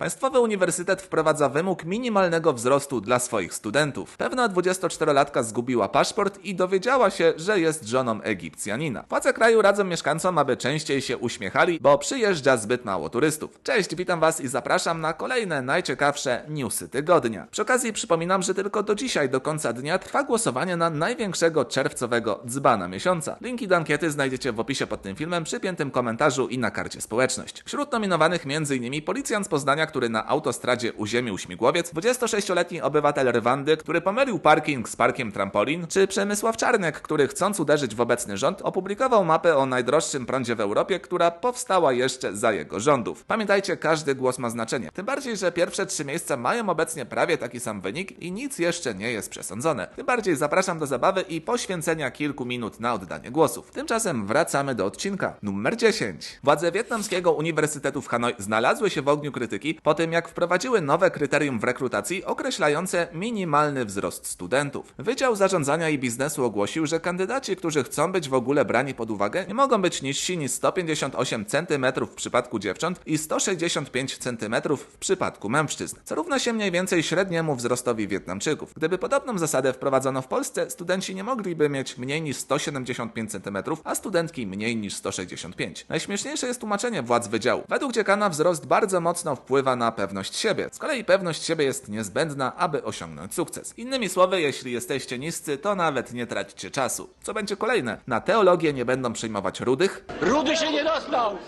Państwowy Uniwersytet wprowadza wymóg minimalnego wzrostu dla swoich studentów. Pewna 24-latka zgubiła paszport i dowiedziała się, że jest żoną Egipcjanina. Władze kraju radzą mieszkańcom, aby częściej się uśmiechali, bo przyjeżdża zbyt mało turystów. Cześć, witam Was i zapraszam na kolejne najciekawsze newsy tygodnia. Przy okazji przypominam, że tylko do dzisiaj, do końca dnia trwa głosowanie na największego czerwcowego dzbana miesiąca. Linki do ankiety znajdziecie w opisie pod tym filmem, przypiętym komentarzu i na karcie społeczność. Wśród nominowanych m.in. policjant z Poznania, który na autostradzie uziemił śmigłowiec, 26-letni obywatel Rwandy, który pomylił parking z parkiem trampolin, czy Przemysław Czarnek, który chcąc uderzyć w obecny rząd, opublikował mapę o najdroższym prądzie w Europie, która powstała jeszcze za jego rządów. Pamiętajcie, każdy głos ma znaczenie. Tym bardziej, że pierwsze trzy miejsca mają obecnie prawie taki sam wynik i nic jeszcze nie jest przesądzone. Tym bardziej zapraszam do zabawy i poświęcenia kilku minut na oddanie głosów. Tymczasem wracamy do odcinka numer 10. Władze wietnamskiego Uniwersytetu w Hanoi znalazły się w ogniu krytyki po tym, jak wprowadziły nowe kryterium w rekrutacji określające minimalny wzrost studentów. Wydział Zarządzania i Biznesu ogłosił, że kandydaci, którzy chcą być w ogóle brani pod uwagę, nie mogą być niżsi niż 158 cm w przypadku dziewcząt i 165 cm w przypadku mężczyzn, co równa się mniej więcej średniemu wzrostowi Wietnamczyków. Gdyby podobną zasadę wprowadzono w Polsce, studenci nie mogliby mieć mniej niż 175 cm, a studentki mniej niż 165. Najśmieszniejsze jest tłumaczenie władz wydziału. Według dziekana wzrost bardzo mocno wpływa na pewność siebie. Z kolei pewność siebie jest niezbędna, aby osiągnąć sukces. Innymi słowy, jeśli jesteście niscy, to nawet nie traćcie czasu. Co będzie kolejne? Na teologię nie będą przyjmować rudych, Rudy się nie dostał!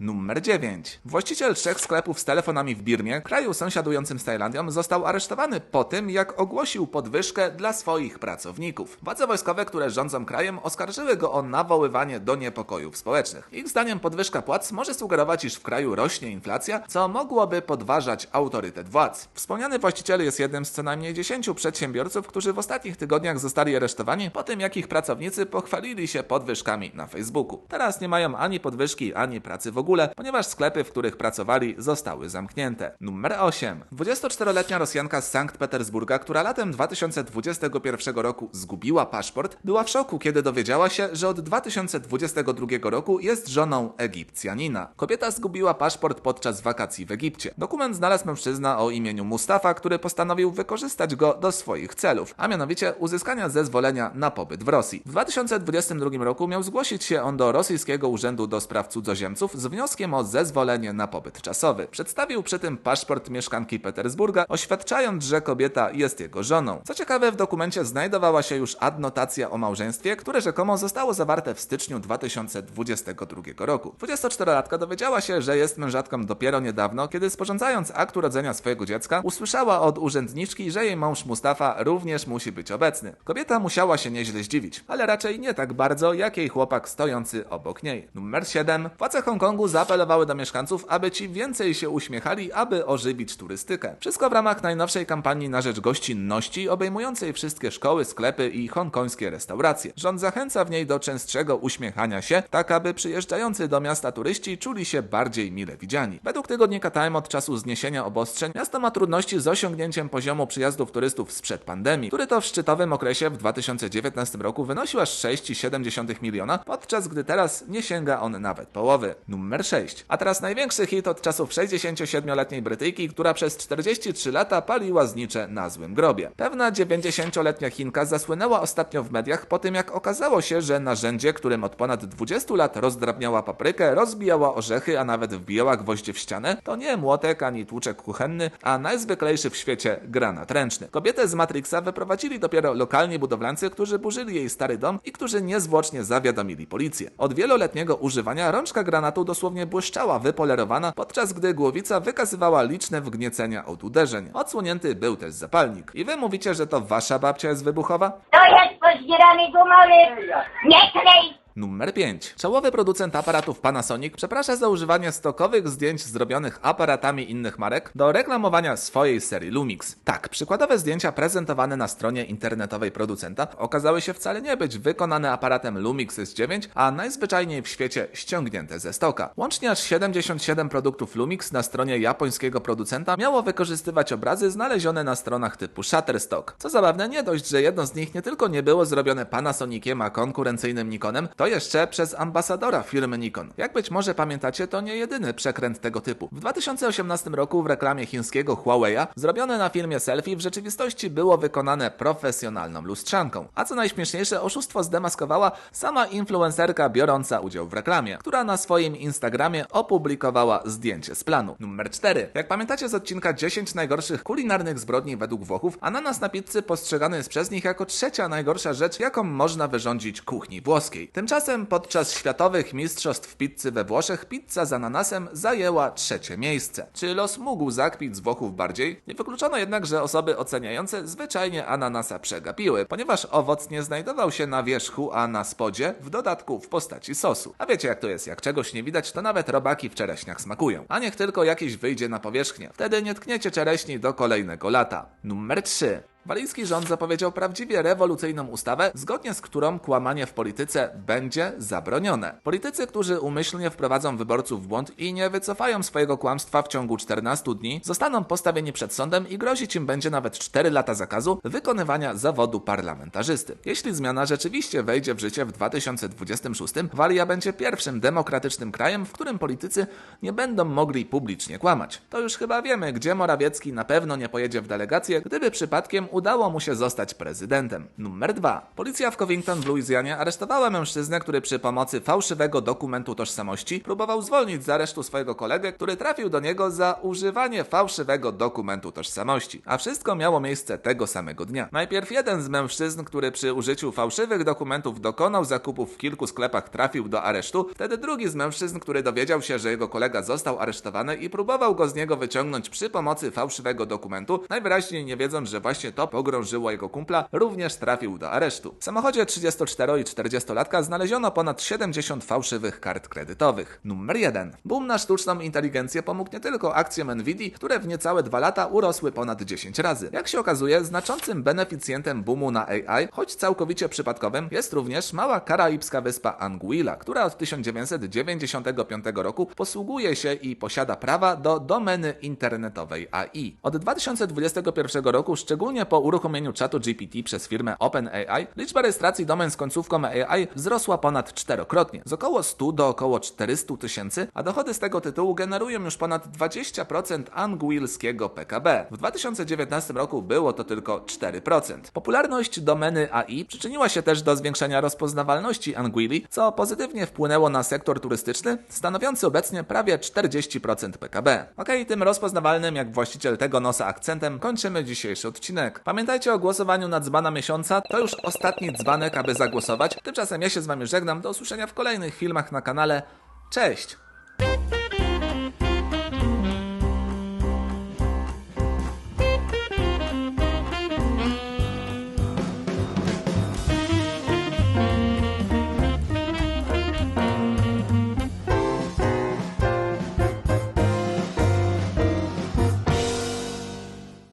Numer 9. Właściciel trzech sklepów z telefonami w Birmie, kraju sąsiadującym z Tajlandią, został aresztowany po tym, jak ogłosił podwyżkę dla swoich pracowników. Władze wojskowe, które rządzą krajem, oskarżyły go o nawoływanie do niepokojów społecznych. Ich zdaniem podwyżka płac może sugerować, iż w kraju rośnie inflacja, co mogłoby podważać autorytet władz. Wspomniany właściciel jest jednym z co najmniej 10 przedsiębiorców, którzy w ostatnich tygodniach zostali aresztowani po tym, jak ich pracownicy pochwalili się podwyżkami na Facebooku. Teraz nie mają ani podwyżki, ani pracy w ogóle, ponieważ sklepy, w których pracowali, zostały zamknięte. Numer 8. 24-letnia Rosjanka z Sankt Petersburga, która latem 2021 roku zgubiła paszport, była w szoku, kiedy dowiedziała się, że od 2022 roku jest żoną Egipcjanina. Kobieta zgubiła paszport podczas wakacji w Egipcie. Dokument znalazł mężczyzna o imieniu Mustafa, który postanowił wykorzystać go do swoich celów, a mianowicie uzyskania zezwolenia na pobyt w Rosji. W 2022 roku miał zgłosić się on do rosyjskiego urzędu do spraw cudzoziemców z wnioskiem o zezwolenie na pobyt czasowy. Przedstawił przy tym paszport mieszkanki Petersburga, oświadczając, że kobieta jest jego żoną. Co ciekawe, w dokumencie znajdowała się już adnotacja o małżeństwie, które rzekomo zostało zawarte w styczniu 2022 roku. 24-latka dowiedziała się, że jest mężatką dopiero niedawno, kiedy sporządzając akt urodzenia swojego dziecka, usłyszała od urzędniczki, że jej mąż Mustafa również musi być obecny. Kobieta musiała się nieźle zdziwić, ale raczej nie tak bardzo, jak jej chłopak stojący obok niej. Numer 7. Władze Hongkongu zaapelowały do mieszkańców, aby ci więcej się uśmiechali, aby ożywić turystykę. Wszystko w ramach najnowszej kampanii na rzecz gościnności, obejmującej wszystkie szkoły, sklepy i hongkońskie restauracje. Rząd zachęca w niej do częstszego uśmiechania się, tak aby przyjeżdżający do miasta turyści czuli się bardziej mile widziani. Według tygodnika Time od czasu zniesienia obostrzeń miasto ma trudności z osiągnięciem poziomu przyjazdów turystów sprzed pandemii, który to w szczytowym okresie w 2019 roku wynosił aż 6,7 miliona, podczas gdy teraz nie sięga on nawet połowy. Numer 6. A teraz największy hit od czasów 67-letniej Brytyjki, która przez 43 lata paliła znicze na złym grobie. Pewna 90-letnia Chinka zasłynęła ostatnio w mediach po tym, jak okazało się, że narzędzie, którym od ponad 20 lat rozdrabniała paprykę, rozbijała orzechy, a nawet wbijała gwoździe w ścianę, to nie młotek ani tłuczek kuchenny, a najzwyklejszy w świecie granat ręczny. Kobietę z Matrixa wyprowadzili dopiero lokalni budowlańcy, którzy burzyli jej stary dom i którzy niezwłocznie zawiadomili policję. Od wieloletniego używania rączka granatu dosłownie błyszczała wypolerowana, podczas gdy głowica wykazywała liczne wgniecenia od uderzeń. Odsłonięty był też zapalnik. I wy mówicie, że to wasza babcia jest wybuchowa? To jest pozbierany gumowy! Nie klej! Numer 5. Czołowy producent aparatów Panasonic przeprasza za używanie stokowych zdjęć zrobionych aparatami innych marek do reklamowania swojej serii Lumix. Tak, przykładowe zdjęcia prezentowane na stronie internetowej producenta okazały się wcale nie być wykonane aparatem Lumix S9, a najzwyczajniej w świecie ściągnięte ze stoka. Łącznie aż 77 produktów Lumix na stronie japońskiego producenta miało wykorzystywać obrazy znalezione na stronach typu Shutterstock. Co zabawne, nie dość, że jedno z nich nie tylko nie było zrobione Panasoniciem, a konkurencyjnym Nikonem, to To jeszcze przez ambasadora firmy Nikon. Jak być może pamiętacie, to nie jedyny przekręt tego typu. W 2018 roku w reklamie chińskiego Huawei'a zrobione na filmie selfie w rzeczywistości było wykonane profesjonalną lustrzanką. A co najśmieszniejsze, oszustwo zdemaskowała sama influencerka biorąca udział w reklamie, która na swoim Instagramie opublikowała zdjęcie z planu. Numer 4. Jak pamiętacie z odcinka 10 najgorszych kulinarnych zbrodni według Włochów, ananas na pizzy postrzegany jest przez nich jako trzecia najgorsza rzecz, jaką można wyrządzić kuchni włoskiej. Tymczasem podczas światowych mistrzostw pizzy we Włoszech pizza z ananasem zajęła trzecie miejsce. Czy los mógł zakpić z Włochów bardziej? Nie wykluczono jednak, że osoby oceniające zwyczajnie ananasa przegapiły, ponieważ owoc nie znajdował się na wierzchu, a na spodzie, w dodatku w postaci sosu. A wiecie jak to jest, jak czegoś nie widać, to nawet robaki w czereśniach smakują. A niech tylko jakiś wyjdzie na powierzchnię. Wtedy nie tkniecie czereśni do kolejnego lata. Numer 3. Walijski rząd zapowiedział prawdziwie rewolucyjną ustawę, zgodnie z którą kłamanie w polityce będzie zabronione. Politycy, którzy umyślnie wprowadzą wyborców w błąd i nie wycofają swojego kłamstwa w ciągu 14 dni, zostaną postawieni przed sądem i grozić im będzie nawet 4 lata zakazu wykonywania zawodu parlamentarzysty. Jeśli zmiana rzeczywiście wejdzie w życie w 2026, Walia będzie pierwszym demokratycznym krajem, w którym politycy nie będą mogli publicznie kłamać. To już chyba wiemy, gdzie Morawiecki na pewno nie pojedzie w delegację, gdyby przypadkiem udało mu się zostać prezydentem. Numer 2. Policja w Covington w Luizjanie aresztowała mężczyznę, który przy pomocy fałszywego dokumentu tożsamości próbował zwolnić z aresztu swojego kolegę, który trafił do niego za używanie fałszywego dokumentu tożsamości. A wszystko miało miejsce tego samego dnia. Najpierw jeden z mężczyzn, który przy użyciu fałszywych dokumentów dokonał zakupów w kilku sklepach, trafił do aresztu. Wtedy drugi z mężczyzn, który dowiedział się, że jego kolega został aresztowany i próbował go z niego wyciągnąć przy pomocy fałszywego dokumentu, najwyraźniej nie wiedząc, że właśnie to pogrążyło jego kumpla, również trafił do aresztu. W samochodzie 34 i 40-latka znaleziono ponad 70 fałszywych kart kredytowych. Numer 1. Boom na sztuczną inteligencję pomógł nie tylko akcjom Nvidia, które w niecałe dwa lata urosły ponad 10 razy. Jak się okazuje, znaczącym beneficjentem boomu na AI, choć całkowicie przypadkowym, jest również mała karaibska wyspa Anguilla, która od 1995 roku posługuje się i posiada prawa do domeny internetowej AI. Od 2021 roku, szczególnie po uruchomieniu czatu GPT przez firmę OpenAI, liczba rejestracji domen z końcówką AI wzrosła ponad czterokrotnie, z około 100 do około 400 tysięcy, a dochody z tego tytułu generują już ponad 20% anguilskiego PKB. W 2019 roku było to tylko 4%. Popularność domeny AI przyczyniła się też do zwiększenia rozpoznawalności Anguilli, co pozytywnie wpłynęło na sektor turystyczny, stanowiący obecnie prawie 40% PKB. Okej, tym rozpoznawalnym jak właściciel tego nosa akcentem kończymy dzisiejszy odcinek. Pamiętajcie o głosowaniu na dzbana miesiąca, to już ostatni dzbanek, aby zagłosować. Tymczasem ja się z wami żegnam, do usłyszenia w kolejnych filmach na kanale. Cześć!